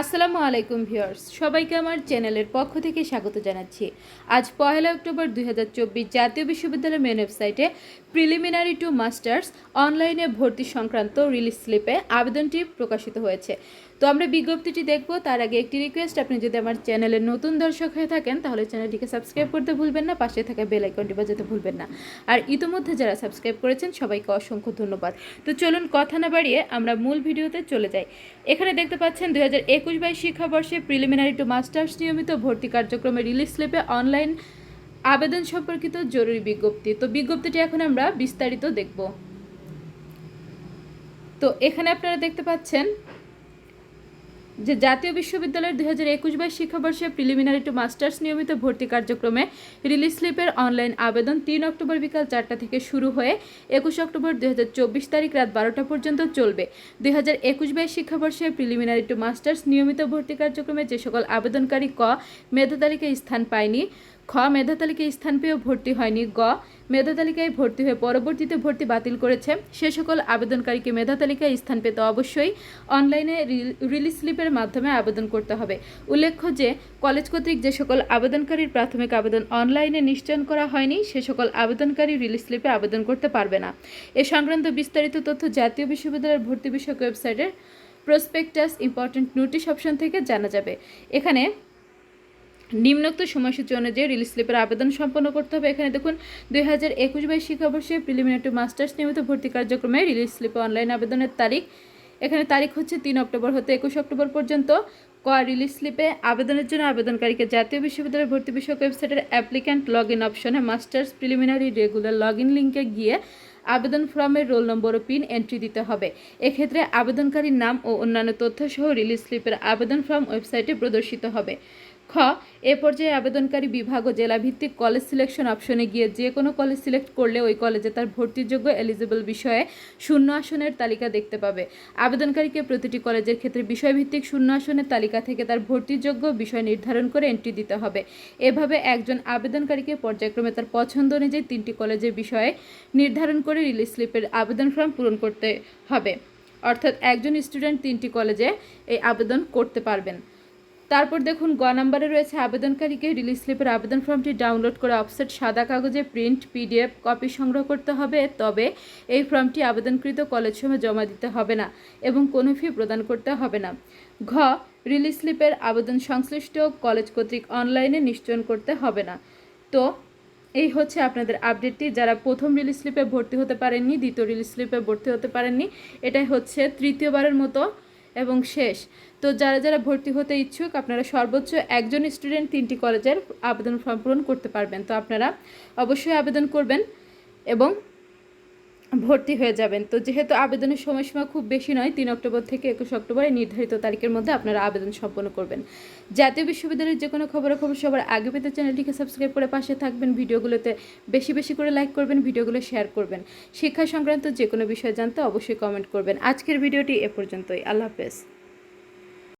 আসসালামু আলাইকুম ভিউয়ার্স, সবাইকে আমার চ্যানেলের পক্ষ থেকে স্বাগত জানাচ্ছি। আজ পয়লা অক্টোবর দুই হাজার চব্বিশ জাতীয় বিশ্ববিদ্যালয়ের মেন ওয়েবসাইটে প্রিলিমিনারি টু মাস্টার্স অনলাইনে ভর্তি সংক্রান্ত রিলিজ স্লিপে আবেদনটি প্রকাশিত হয়েছে। তো আমরা বিজ্ঞপ্তিটি দেখব, তার আগে একটি রিকোয়েস্ট আপনি যদি আমার চ্যানেলের নতুন দর্শক হয়ে থাকেন, তাহলে চ্যানেলটিকে সাবস্ক্রাইব করতে ভুলবেন না, পাশে থাকা বেল আইকনটি বাজাতে ভুলবেন না। আর ইতোমধ্যে যারা সাবস্ক্রাইব করেছেন, সবাইকে অসংখ্য ধন্যবাদ। তো চলুন কথা না বাড়িয়ে আমরা মূল ভিডিওতে চলে যাই। এখানে দেখতে পাচ্ছেন দুই হাজার এক একুশ বাইশ শিক্ষাবর্ষে প্রিলিমিনারি টু মাস্টার্স নিয়মিত ভর্তি কার্যক্রমে রিলিজ স্লিপে অনলাইন আবেদন সম্পর্কিত জরুরি বিজ্ঞপ্তি। তো বিজ্ঞপ্তিটি এখন আমরা বিস্তারিত দেখব। তো এখানে আপনারা দেখতে পাচ্ছেন যে জাতীয় বিশ্ববিদ্যালয়ের দুই হাজার একুশ বাইশ শিক্ষাবর্ষে প্রিলিমিনারি টু মাস্টার্স নিয়মিত ভর্তি কার্যক্রমে রিলিজ স্লিপের অনলাইন আবেদন তিন অক্টোবর বিকাল চারটা থেকে শুরু হয়ে একুশ অক্টোবর দুই চব্বিশ তারিখ রাত বারোটা পর্যন্ত চলবে। দুই হাজার একুশ বাইশ শিক্ষাবর্ষে প্রিলিমিনারি টু মাস্টার্স নিয়মিত ভর্তি কার্যক্রমে যে সকল আবেদনকারী ক মেধা তালিকায় স্থান পায়নি খ, মেধা তালিকায় স্থান পেয়েও ভর্তি হয়নি। গ, মেধা তালিকায় ভর্তি হয়ে পরবর্তীতে ভর্তি বাতিল করেছে। সে সকল আবেদনকারীকে মেধা তালিকায় স্থান পেতে অবশ্যই অনলাইনে রিলিজ স্লিপের মাধ্যমে আবেদন করতে হবে। উল্লেখ্য যে, কলেজ কর্তৃক যে সকল আবেদনকারীর প্রাথমিক আবেদন অনলাইনে নিশ্চয়ন করা হয়নি, সে সকল আবেদনকারী রিলিজ স্লিপে আবেদন করতে পারবে না। এ সংক্রান্ত বিস্তারিত তথ্য জাতীয় বিশ্ববিদ্যালয়ের ভর্তি বিষয়ক ওয়েবসাইটের প্রসপেক্টাস ইম্পর্টেন্ট নোটিশ অপশন থেকে জানা যাবে। এখানে নিম্নোক্ত সময়সূচি অনুযায়ী রিলিজ স্লিপের আবেদন সম্পন্ন করতে হবে। এখানে দেখুন, দুই হাজার একুশ বাইশ শিক্ষাবর্ষে প্রিলিমিনারি মাস্টার্স নিয়মিত ভর্তি কার্যক্রমে রিলিজ স্লিপে অনলাইন আবেদনের তারিখ। এখানে তারিখ হচ্ছে তিন অক্টোবর হতে একুশ অক্টোবর পর্যন্ত। ক রিলিজ স্লিপে আবেদনের জন্য আবেদনকারীকে জাতীয় বিশ্ববিদ্যালয়ের ভর্তি বিষয়ক ওয়েবসাইটের অ্যাপ্লিক্যান্ট লগ ইন অপশনে masters preliminary regular log in লিঙ্কে গিয়ে আবেদন ফর্মের রোল নম্বর ও পিন এন্ট্রি দিতে হবে। এক্ষেত্রে আবেদনকারীর নাম ও অন্যান্য তথ্য সহ রিলিজ স্লিপের আবেদন ফর্ম ওয়েবসাইটে প্রদর্শিত হবে। খ, এ পর্যায়ে আবেদনকারী বিভাগ ও জেলা ভিত্তিক কলেজ সিলেকশন অপশনে গিয়ে যে কোনো কলেজ সিলেক্ট করলে ওই কলেজে তার ভর্তিযোগ্য এলিজিবল বিষয়ে শূন্য আসনের তালিকা দেখতে পাবে। আবেদনকারীকে প্রতিটি কলেজের ক্ষেত্রে বিষয়ভিত্তিক শূন্য আসনের তালিকা থেকে তার ভর্তিযোগ্য বিষয় নির্ধারণ করে এন্ট্রি দিতে হবে। এভাবে একজন আবেদনকারীকে পর্যায়ক্রমে তার পছন্দ অনুযায়ী তিনটি কলেজের বিষয়ে নির্ধারণ করে রিলিজ স্লিপের আবেদন ফর্ম পূরণ করতে হবে। অর্থাৎ একজন স্টুডেন্ট তিনটি কলেজে এই আবেদন করতে পারবেন। তারপর দেখুন, গ নাম্বারে রয়েছে আবেদনকারীকে রিলিজ স্লিপের আবেদন ফর্মটি ডাউনলোড করে অফসেট সাদা কাগজে প্রিন্ট পিডিএফ কপি সংগ্রহ করতে হবে। তবে এই ফর্মটি আবেদনকৃত কলেজ সময় জমা দিতে হবে না এবং কোনো ফি প্রদান করতে হবে না। ঘ রিলিজ স্লিপের আবেদন সংশ্লিষ্ট কলেজ কর্তৃক অনলাইনে নিশ্চয়ন করতে হবে না। তো এই হচ্ছে আপনাদের আপডেটটি যারা প্রথম রিলিজ স্লিপে ভর্তি হতে পারেননি, দ্বিতীয় রিলিজ স্লিপে ভর্তি হতে পারেননি, এটাই হচ্ছে তৃতীয়বারের মতো এবং শেষ। তো যারা যারা ভর্তি হতে ইচ্ছুক, আপনারা সর্বোচ্চ একজন স্টুডেন্ট তিনটি কলেজের আবেদন ফর্ম পূরণ করতে পারবেন। তো আপনারা অবশ্যই আবেদন করবেন এবং ভর্তি হয়ে যাবেন। তো যেহেতু আবেদনের সময়সীমা খুব বেশি নয়, তিন অক্টোবর থেকে একুশ অক্টোবরের নির্ধারিত তারিখের মধ্যে আপনারা আবেদন সম্পন্ন করবেন। জাতীয় বিশ্ববিদ্যালয়ের যে কোনো খবরাখবর সবার আগে পেতে চ্যানেলটিকে সাবস্ক্রাইব করে পাশে থাকবেন। ভিডিওগুলোতে বেশি বেশি করে লাইক করবেন, ভিডিওগুলো শেয়ার করবেন। শিক্ষা সংক্রান্ত যে কোনো বিষয় জানতে অবশ্যই কমেন্ট করবেন। আজকের ভিডিওটি এ পর্যন্তই। আল্লাহ হাফেজ।